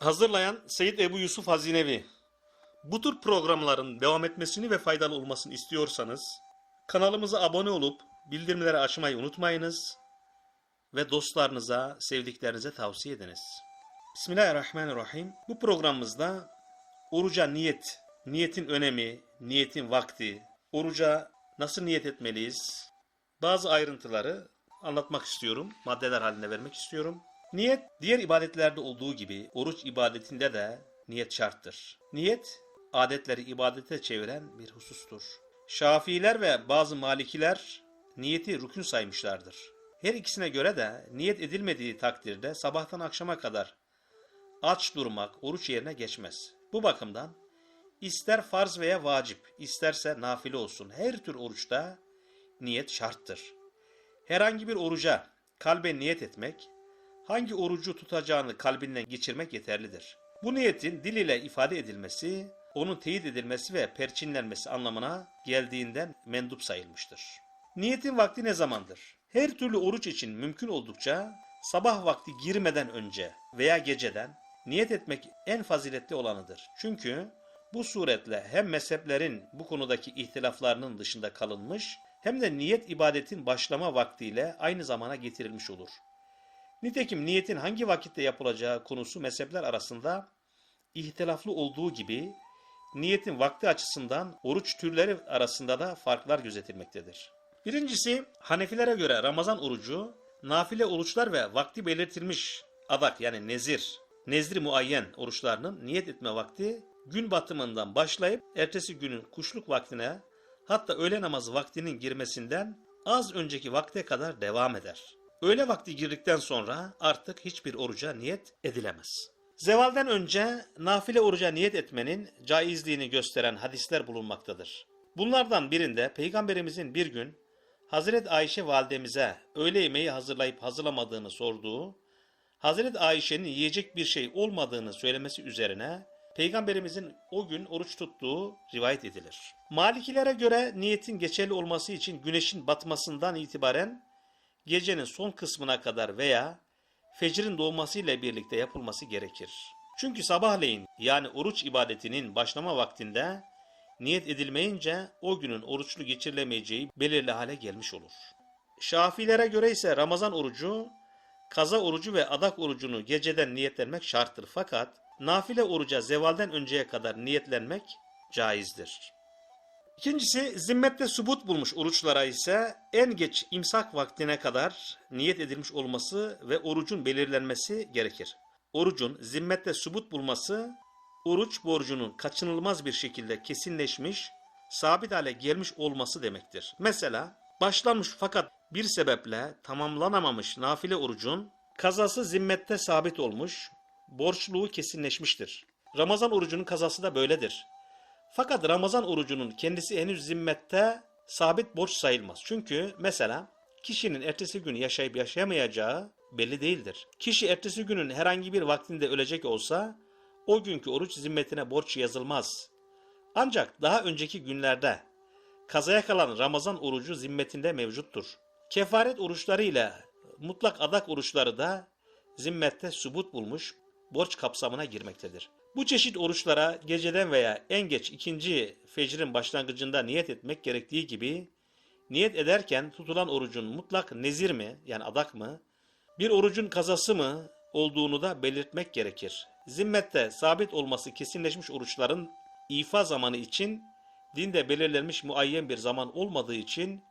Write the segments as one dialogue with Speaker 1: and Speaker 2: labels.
Speaker 1: Hazırlayan Seyit Ebu Yusuf Hazinevi. Bu tür programların devam etmesini ve faydalı olmasını istiyorsanız kanalımıza abone olup bildirimleri açmayı unutmayınız ve dostlarınıza, sevdiklerinize tavsiye ediniz. Bismillahirrahmanirrahim. Bu programımızda oruca niyet, niyetin önemi, niyetin vakti, oruca nasıl niyet etmeliyiz, bazı ayrıntıları anlatmak istiyorum, maddeler halinde vermek istiyorum. Niyet diğer ibadetlerde olduğu gibi oruç ibadetinde de niyet şarttır. Niyet adetleri ibadete çeviren bir husustur. Şafiiler ve bazı malikiler niyeti rükün saymışlardır. Her ikisine göre de niyet edilmediği takdirde sabahtan akşama kadar aç durmak oruç yerine geçmez. Bu bakımdan ister farz veya vacip, isterse nafile olsun her tür oruçta niyet şarttır. Herhangi bir oruca kalbe niyet etmek, hangi orucu tutacağını kalbinden geçirmek yeterlidir. Bu niyetin dil ile ifade edilmesi, onun teyit edilmesi ve perçinlenmesi anlamına geldiğinden mendup sayılmıştır. Niyetin vakti ne zamandır? Her türlü oruç için mümkün oldukça sabah vakti girmeden önce veya geceden niyet etmek en faziletli olanıdır. Çünkü bu suretle hem mezheplerin bu konudaki ihtilaflarının dışında kalınmış hem de niyet ibadetin başlama vaktiyle aynı zamana getirilmiş olur. Nitekim niyetin hangi vakitte yapılacağı konusu mezhepler arasında ihtilaflı olduğu gibi niyetin vakti açısından oruç türleri arasında da farklar gözetilmektedir. Birincisi Hanefilere göre Ramazan orucu nafile oruçlar ve vakti belirtilmiş adak yani nezir, nezri muayyen oruçlarının niyet etme vakti gün batımından başlayıp ertesi günün kuşluk vaktine hatta öğle namazı vaktinin girmesinden az önceki vakte kadar devam eder. Öğle vakti girdikten sonra artık hiçbir oruca niyet edilemez. Zevalden önce nafile oruca niyet etmenin caizliğini gösteren hadisler bulunmaktadır. Bunlardan birinde Peygamberimizin bir gün Hazret Ayşe validemize öğle yemeği hazırlayıp hazırlamadığını sorduğu, Hazret Ayşe'nin yiyecek bir şey olmadığını söylemesi üzerine Peygamberimizin o gün oruç tuttuğu rivayet edilir. Malikilere göre niyetin geçerli olması için güneşin batmasından itibaren gecenin son kısmına kadar veya fecrin doğmasıyla birlikte yapılması gerekir. Çünkü sabahleyin yani oruç ibadetinin başlama vaktinde niyet edilmeyince o günün oruçlu geçirilemeyeceği belirli hale gelmiş olur. Şafilere göre ise Ramazan orucu, kaza orucu ve adak orucunu geceden niyetlenmek şarttır fakat nafile oruca zevalden önceye kadar niyetlenmek caizdir. İkincisi zimmette subut bulmuş oruçlara ise en geç imsak vaktine kadar niyet edilmiş olması ve orucun belirlenmesi gerekir. Orucun zimmette subut bulması oruç borcunun kaçınılmaz bir şekilde kesinleşmiş, sabit hale gelmiş olması demektir. Mesela başlanmış fakat bir sebeple tamamlanamamış nafile orucun kazası zimmette sabit olmuş, borçluğu kesinleşmiştir. Ramazan orucunun kazası da böyledir. Fakat Ramazan orucunun kendisi henüz zimmette sabit borç sayılmaz. Çünkü mesela kişinin ertesi gün yaşayıp yaşayamayacağı belli değildir. Kişi ertesi günün herhangi bir vaktinde ölecek olsa o günkü oruç zimmetine borç yazılmaz. Ancak daha önceki günlerde kazaya kalan Ramazan orucu zimmetinde mevcuttur. Kefaret oruçları ile mutlak adak oruçları da zimmette subut bulmuş borç kapsamına girmektedir. Bu çeşit oruçlara geceden veya en geç ikinci fecrin başlangıcında niyet etmek gerektiği gibi niyet ederken tutulan orucun mutlak nezir mi yani adak mı bir orucun kazası mı olduğunu da belirtmek gerekir. Zimmette sabit olması kesinleşmiş oruçların ifa zamanı için dinde belirlenmiş muayyen bir zaman olmadığı için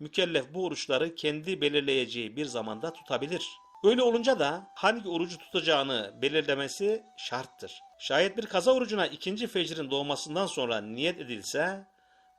Speaker 1: mükellef bu oruçları kendi belirleyeceği bir zamanda tutabilir. Öyle olunca da hangi orucu tutacağını belirlemesi şarttır. Şayet bir kaza orucuna ikinci fecrin doğmasından sonra niyet edilse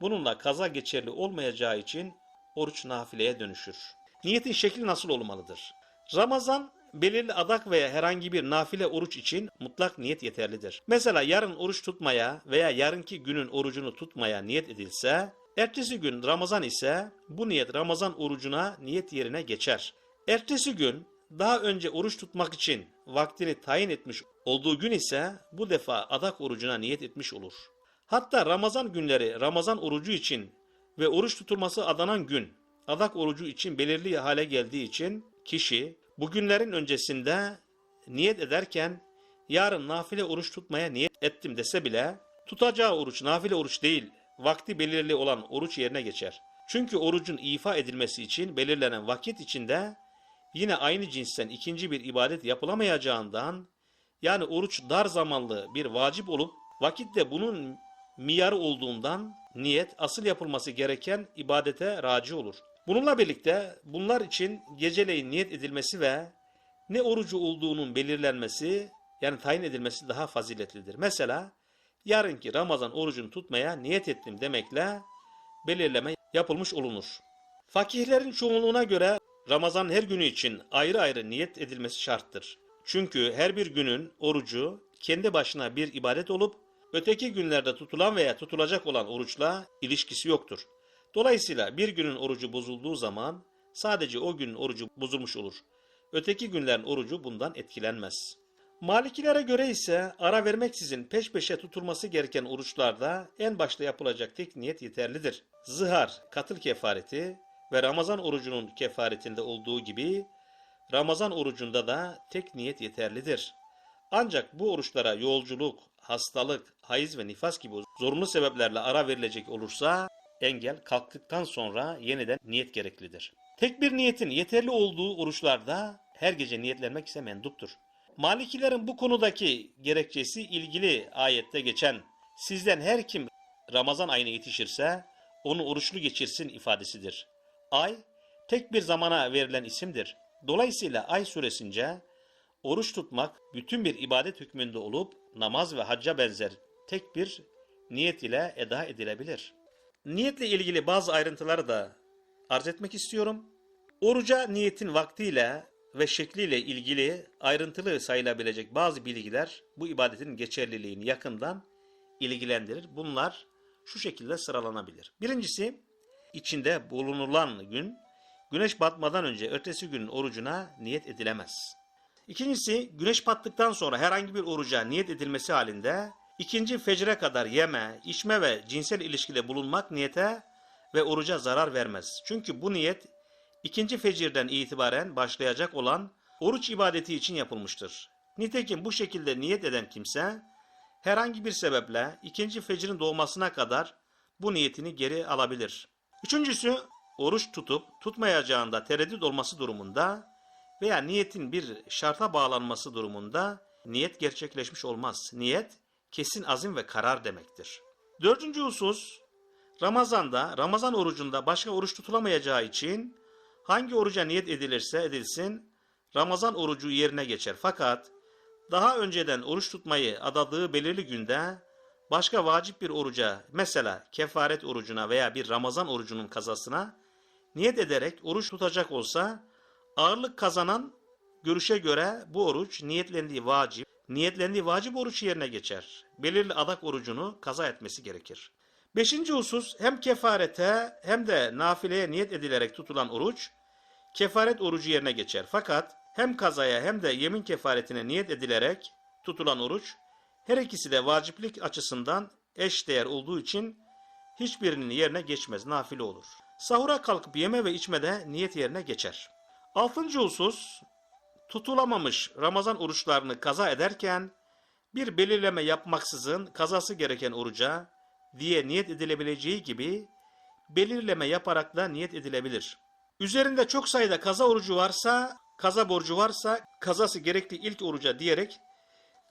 Speaker 1: bununla kaza geçerli olmayacağı için oruç nafileye dönüşür. Niyetin şekli nasıl olmalıdır? Ramazan belirli adak veya herhangi bir nafile oruç için mutlak niyet yeterlidir. Mesela yarın oruç tutmaya veya yarınki günün orucunu tutmaya niyet edilse, ertesi gün Ramazan ise bu niyet Ramazan orucuna niyet yerine geçer. Ertesi gün daha önce oruç tutmak için vaktini tayin etmiş olduğu gün ise bu defa adak orucuna niyet etmiş olur. Hatta Ramazan günleri Ramazan orucu için ve oruç tutulması adanan gün adak orucu için belirli hale geldiği için kişi bu günlerin öncesinde niyet ederken yarın nafile oruç tutmaya niyet ettim dese bile tutacağı oruç nafile oruç değil, vakti belirli olan oruç yerine geçer. Çünkü orucun ifa edilmesi için belirlenen vakit içinde yine aynı cinsten ikinci bir ibadet yapılamayacağından yani oruç dar zamanlı bir vacip olup vakitte bunun miyarı olduğundan niyet asıl yapılması gereken ibadete raci olur. Bununla birlikte bunlar için geceleyin niyet edilmesi ve ne orucu olduğunun belirlenmesi yani tayin edilmesi daha faziletlidir. Mesela yarınki Ramazan orucunu tutmaya niyet ettim demekle belirleme yapılmış olunur. Fakihlerin çoğunluğuna göre Ramazan her günü için ayrı ayrı niyet edilmesi şarttır. Çünkü her bir günün orucu kendi başına bir ibadet olup öteki günlerde tutulan veya tutulacak olan oruçla ilişkisi yoktur. Dolayısıyla bir günün orucu bozulduğu zaman sadece o günün orucu bozulmuş olur. Öteki günlerin orucu bundan etkilenmez. Malikilere göre ise ara vermeksizin peş peşe tutulması gereken oruçlarda en başta yapılacak tek niyet yeterlidir. Zihar, katıl kefareti ve Ramazan orucunun kefaretinde olduğu gibi Ramazan orucunda da tek niyet yeterlidir. Ancak bu oruçlara yolculuk, hastalık, hayız ve nifas gibi zorunlu sebeplerle ara verilecek olursa engel kalktıktan sonra yeniden niyet gereklidir. Tek bir niyetin yeterli olduğu oruçlarda her gece niyetlenmek ise menduptur. Malikilerin bu konudaki gerekçesi ilgili ayette geçen sizden her kim Ramazan ayına yetişirse onu oruçlu geçirsin ifadesidir. Ay tek bir zamana verilen isimdir. Dolayısıyla ay süresince oruç tutmak bütün bir ibadet hükmünde olup namaz ve hacca benzer tek bir niyet ile eda edilebilir. Niyetle ilgili bazı ayrıntıları da arz etmek istiyorum. Oruca niyetin vaktiyle ve şekliyle ilgili ayrıntılı sayılabilecek bazı bilgiler bu ibadetin geçerliliğini yakından ilgilendirir. Bunlar şu şekilde sıralanabilir. Birincisi içinde bulunulan gün güneş batmadan önce ötesi günün orucuna niyet edilemez. İkincisi güneş battıktan sonra herhangi bir oruca niyet edilmesi halinde ikinci fecre kadar yeme, içme ve cinsel ilişkide bulunmak niyete ve oruca zarar vermez. Çünkü bu niyet ikinci fecirden itibaren başlayacak olan oruç ibadeti için yapılmıştır. Nitekim bu şekilde niyet eden kimse herhangi bir sebeple ikinci fecrin doğmasına kadar bu niyetini geri alabilir. Üçüncüsü oruç tutup tutmayacağında tereddüt olması durumunda veya niyetin bir şarta bağlanması durumunda niyet gerçekleşmiş olmaz. Niyet kesin azim ve karar demektir. Dördüncü husus Ramazan'da, Ramazan orucunda başka oruç tutulamayacağı için hangi oruca niyet edilirse edilsin Ramazan orucu yerine geçer. Fakat daha önceden oruç tutmayı adadığı belirli günde başka vacip bir oruca mesela kefaret orucuna veya bir Ramazan orucunun kazasına niyet ederek oruç tutacak olsa ağırlık kazanan görüşe göre bu oruç niyetlendiği vacip, niyetlendiği vacip oruç yerine geçer. Belirli adak orucunu kaza etmesi gerekir. Beşinci husus hem kefarete hem de nafileye niyet edilerek tutulan oruç kefaret orucu yerine geçer. Fakat hem kazaya hem de yemin kefaretine niyet edilerek tutulan oruç her ikisi de vaciplik açısından eş değer olduğu için hiçbirinin yerine geçmez, nafile olur. Sahura kalkıp yeme ve içmede niyet yerine geçer. Altıncı husus, tutulamamış Ramazan oruçlarını kaza ederken bir belirleme yapmaksızın kazası gereken oruca diye niyet edilebileceği gibi belirleme yaparak da niyet edilebilir. Üzerinde çok sayıda kaza orucu varsa, kaza borcu varsa kazası gerekli ilk oruca diyerek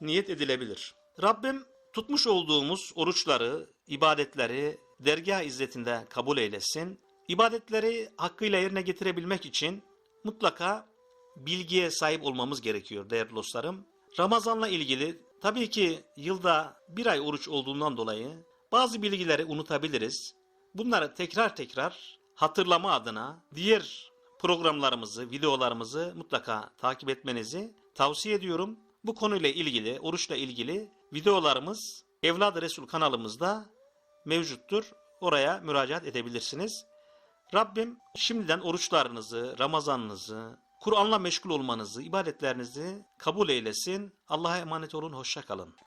Speaker 1: niyet edilebilir. Rabbim tutmuş olduğumuz oruçları, ibadetleri dergah izzetinde kabul eylesin. İbadetleri hakkıyla yerine getirebilmek için mutlaka bilgiye sahip olmamız gerekiyor değerli dostlarım. Ramazanla ilgili tabii ki yılda bir ay oruç olduğundan dolayı bazı bilgileri unutabiliriz. Bunları tekrar tekrar hatırlama adına diğer programlarımızı, videolarımızı mutlaka takip etmenizi tavsiye ediyorum. Bu konuyla ilgili, oruçla ilgili videolarımız Evlad Resul kanalımızda mevcuttur. Oraya müracaat edebilirsiniz. Rabbim şimdiden oruçlarınızı, Ramazanınızı, Kur'an'la meşgul olmanızı, ibadetlerinizi kabul eylesin. Allah'a emanet olun, hoşça kalın.